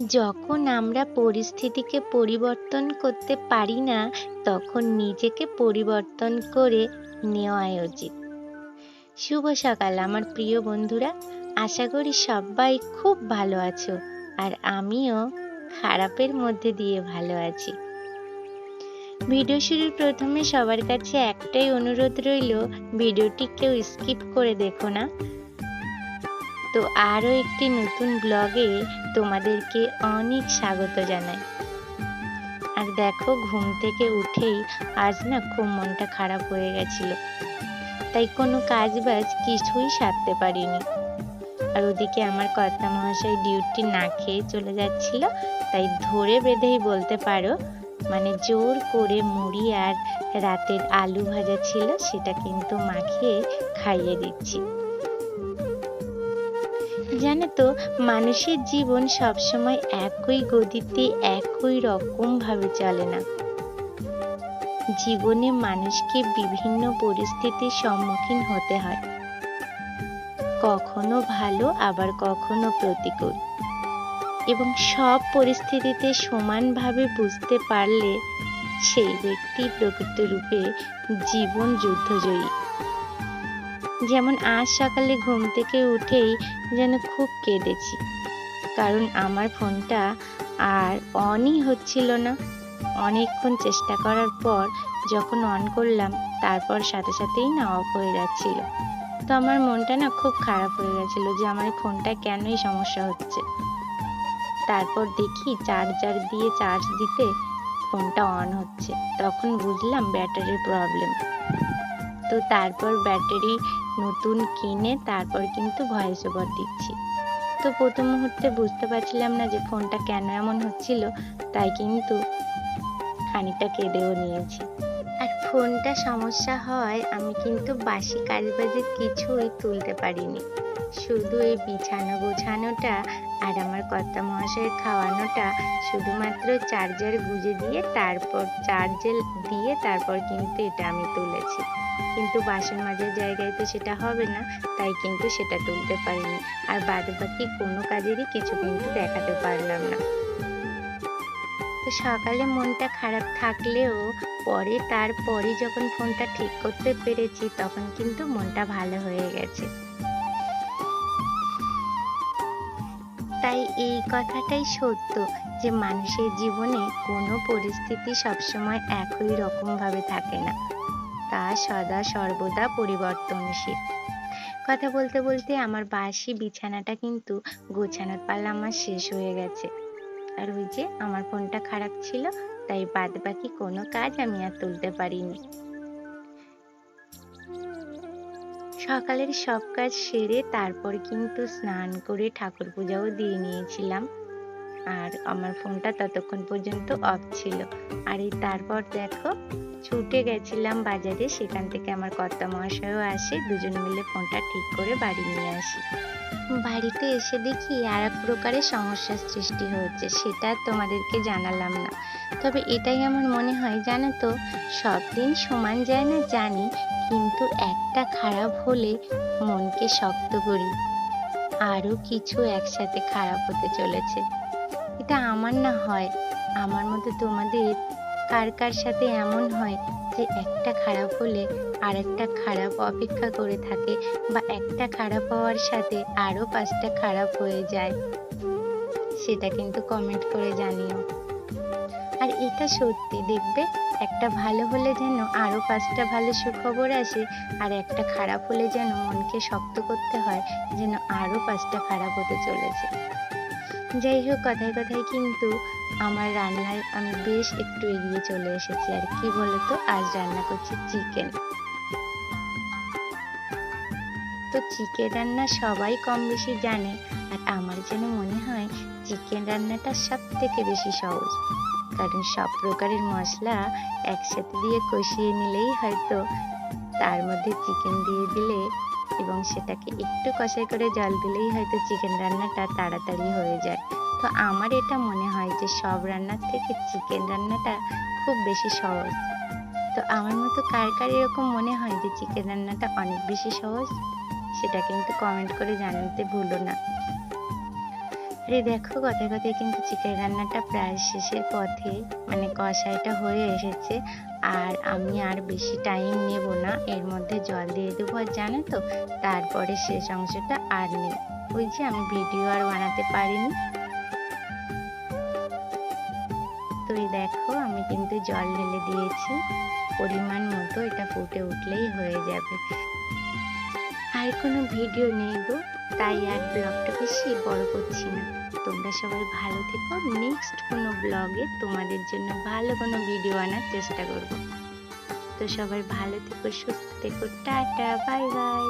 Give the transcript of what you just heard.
যখন আমরা পরিস্থিতিকে পরিবর্তন করতে পারি না, তখন নিজেকে পরিবর্তন করে নেওয়াই উচিত। শুভ সকাল, আমার প্রিয় বন্ধুরা। আশা করি সবাই খুব ভালো আছো আর আমিও খারাপের মধ্যে দিয়ে ভালো আছি। ভিডিও শুরুর প্রথমে সবার কাছে একটাই অনুরোধ রইল, ভিডিওটি কেউ স্কিপ করে দেখো না। তো আরও একটি নতুন ব্লগে তোমাদেরকে অনেক স্বাগত জানাই। আর দেখো, ঘুম থেকে উঠেই আজ না খুব মনটা খারাপ হয়ে গেছিল। তাই কোনো কাজ বাজ কিছুই সারতে পারিনি। আর ওদিকে আমার কর্তা মহাশয় ডিউটি না খেয়ে চলে যাচ্ছিল, তাই ধরে বেঁধেই বলতে পারো মানে জোর করে মুড়ি আর রাতের আলু ভাজা ছিল, সেটা কিন্তু মাখিয়ে খাইয়ে দিচ্ছি। জানো তো, মানুষের জীবন সবসময় একই গতিতে, একই রকম ভাবে চলে না। জীবনে মানুষকে বিভিন্ন পরিস্থিতির সম্মুখীন হতে হয়। কখনো ভালো, আবার কখনো প্রতিকূল। এবং সব পরিস্থিতিতে সমানভাবে বুঝতে পারলে সেই ব্যক্তি প্রকৃত রূপে জীবন যুদ্ধজয়ী। যেমন আজ সকালে ঘুম থেকে উঠেই যেন খুব কেঁদেছি। কারণ আমার ফোনটা আর অনই হচ্ছিল না। অনেকক্ষণ চেষ্টা করার পর যখন অন করলাম, তারপর সাথে সাথেই না অফ হয়ে যাচ্ছিল। তো আমার মনটা না খুব খারাপ হয়ে গেছিল যে আমার ফোনটা কেনই সমস্যা হচ্ছে। তারপর দেখি চার্জার দিয়ে চার্জ দিতে ফোনটা অন হচ্ছে। তখন বুঝলাম ব্যাটারির প্রবলেম। তো তারপর ব্যাটারি নতুন কিনে তারপর কিন্তু ভয়েস ওভার দিচ্ছি। তো প্রথম মুহূর্তে বুঝতে পারছিলাম না যে ফোনটা কেন এমন হচ্ছিল, তাই কিন্তু খানিকটা কেঁদেও নিয়েছি। আর ফোনটা সমস্যা হয়, আমি কিন্তু বাসি কাজবাজে কিছুই তুলতে পারিনি। শুধু এই বিছানো গোছানোটা আর আমার কর্তা মহাশয়ের খাওয়ানোটা শুধুমাত্র চার্জার গুঁজে দিয়ে তারপর, চার্জে দিয়ে তারপর কিন্তু এটা আমি তুলেছি। কিন্তু বাসন মাজার জায়গায় তো সেটা হবে না, তাই কিন্তু সেটা তুলতে পারিনি। আর বাদ বাকি কোনো কাজেরই কিছু কিন্তু দেখাতে পারলাম না। তো সকালে মনটা খারাপ থাকলেও পরে তারপরে যখন ফোনটা ঠিক করতে পেরেছি, তখন কিন্তু মনটা ভালো হয়ে গেছে। তাই এই কথাটাই সত্য যে মানুষের জীবনে কোনো পরিস্থিতি সবসময় একই রকমভাবে থাকে না। তা সদা সর্বদা পরিবর্তনশীল। কথা বলতে বলতে আমার বাসি বিছানাটা কিন্তু গোছানোর পালা আমার শেষ হয়ে গেছে। আর ওই যে আমার ফোনটা খারাপ ছিল, তাই বাদ বাকি কোনো কাজ আমি আর তুলতে পারিনি। সকালের সব কাজ সেরে তারপর কিন্তু স্নান করে ঠাকুর পূজাও দিয়ে নিয়েছিলাম। আর আমার ফোনটা ততক্ষণ পর্যন্ত অফ ছিল। আর এই তারপর দেখো, ছুটে গেছিলাম বাজারে, সেখান থেকে আমার কর্তা মহাশয়ও আসে, দুজন মিলে ফোনটা ঠিক করে বাড়ি নিয়ে আসি। বাড়িতে এসে দেখি আর এক প্রকারের সমস্যার সৃষ্টি হয়েছে, সেটা তোমাদেরকে জানালাম না। তবে এটাই আমার মনে হয়, জানো তো, সব দিন সমান যায় না, জানি, কিন্তু একটা খারাপ হলে মনকে শক্ত করি। আরও কিছু একসাথে খারাপ হতে চলেছে। এটা আমার না হয়। আমার মতো তোমাদের কার কার সাথে এমন হয় যে একটা খারাপ হলে আর একটা খারাপ অপেক্ষা করে থাকে বা একটা খারাপ হওয়ার সাথে আরও পাঁচটা খারাপ হয়ে যায়? সেটা কিন্তু কমেন্ট করে জানিও। আর এটা সত্যি দেখবে, একটা ভালো হলে যেন আরও পাঁচটা ভালো সুখবর আসে আর একটা খারাপ হলে যেন মনকে শক্ত করতে হয় যেন আরও পাঁচটা খারাপ হতে চলেছে। যাই হোক কথায় কথায় কিন্তু আমার রান্নায় আমি বেশ একটু এগিয়ে চলে এসেছি আর কি বলতো? আজ রান্না করছি চিকেন। তো চিকেন রান্না সবাই কম বেশি জানে আর আমার যেন মনে হয় চিকেন রান্নাটা সব থেকে বেশি সহজ। কারণ সব প্রকারের মশলা একসাথে দিয়ে কষিয়ে নিলেই হয়তো তার মধ্যে চিকেন দিয়ে দিলে এবং সেটাকে একটু কষাই করে জল দিলেই হয়তো চিকেন রান্নাটা তাড়াতাড়ি হয়ে যায়। তো আমার এটা মনে হয় যে সব রান্নার থেকে চিকেন রান্নাটা খুব বেশি সহজ। তো আমার মতো কার কার এরকম মনে হয় যে চিকেন রান্নাটা অনেক বেশি সহজ? সেটা কিন্তু কমেন্ট করে জানাতে ভুলো না। আরে দেখো কথায় কথায় কিন্তু চিকেন রান্নাটা প্রায় শেষের পথে মানে কষাইটা হয়ে এসেছে। আর আমি আর বেশি টাইম নেব না, এর মধ্যে জল দিয়ে দেবো, আর জানো তো? তারপরে শেষ অংশটা আর নেই ওই যে আমি ভিডিও আর বানাতে পারিনি। তো দেখো, আমি কিন্তু জল ঢেলে দিয়েছি। পরিমাণ মতো এটা ফুটে উঠলেই হয়ে যাবে। আর কোনো ভিডিও নেই গো, তাই আর ব্লগটা বেশি বড় করছি না। তোমরা সবাই ভালো থেকো। নেক্সট কোনো ব্লগে তোমাদের জন্য ভালো কোনো ভিডিও আনার চেষ্টা করব। তো সবাই ভালো থেকো, সুস্থ থেকো। Tata bye bye